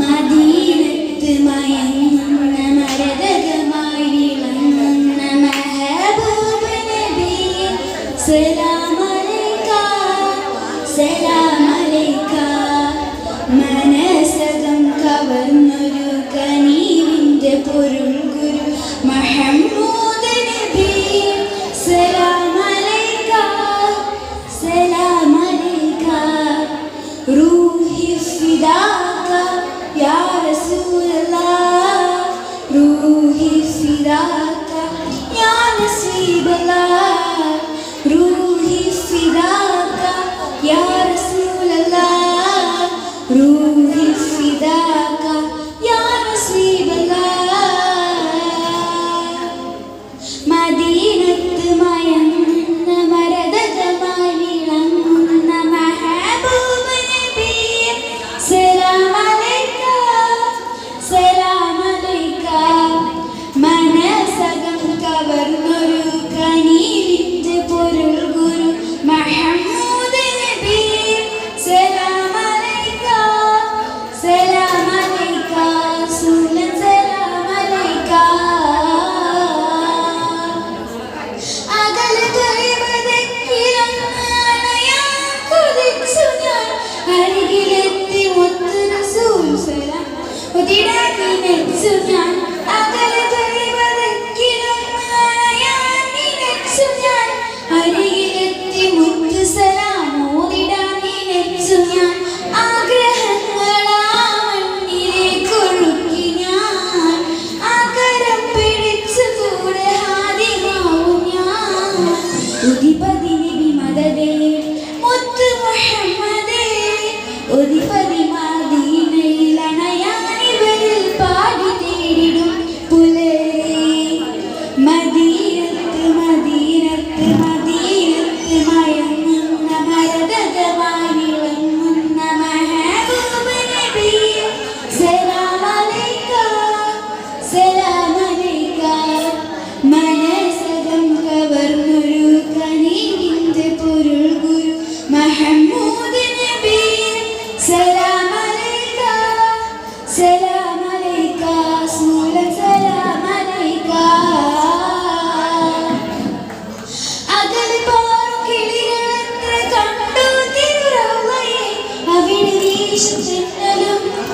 മദീനത്ത് മയങ്ങുന്ന മരതകമായി വിളങ്ങുന്ന മഹബൂബ നബി. സലാം അലൈക സലാം അലൈക മനസകം കവർന്നൊരു കനീവിന്റെ പൊരുൾ ഗുരു മഹമ്മൂദ നബി. സലാം അലൈക സലാം അലൈക റൂ ಇದಾಗ ಯಾರ അരികിലെത്തി മുത്തനസും ഉതിരാക്കി നെച്ചു ഞാൻ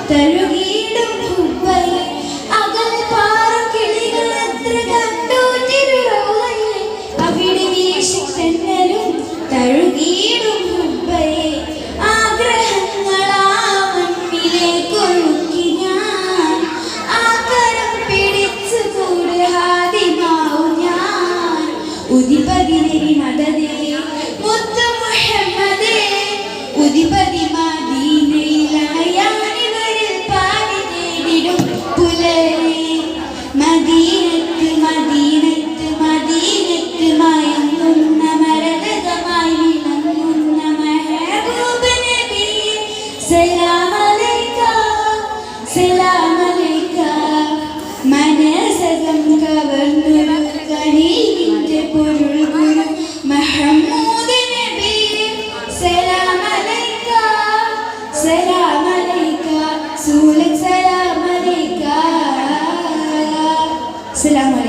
തരുകീടും അകൽ പാറ കിളികൾ എത്ര കണ്ടു അവിടെ വീശി തെന്നലും തഴുകീടും ഹുബയെ ആഗ്രഹങ്ങളാ മണ്ണിലേക്കൊഴുക്കി ഞാൻ. ആ കരം പിടിച്ചു കൂടാതിമാവും ഞാൻ. ഉദിപതിനെ മതതേ മുത്തു മുഹമ്മദേ ഉദിപതി Salamat.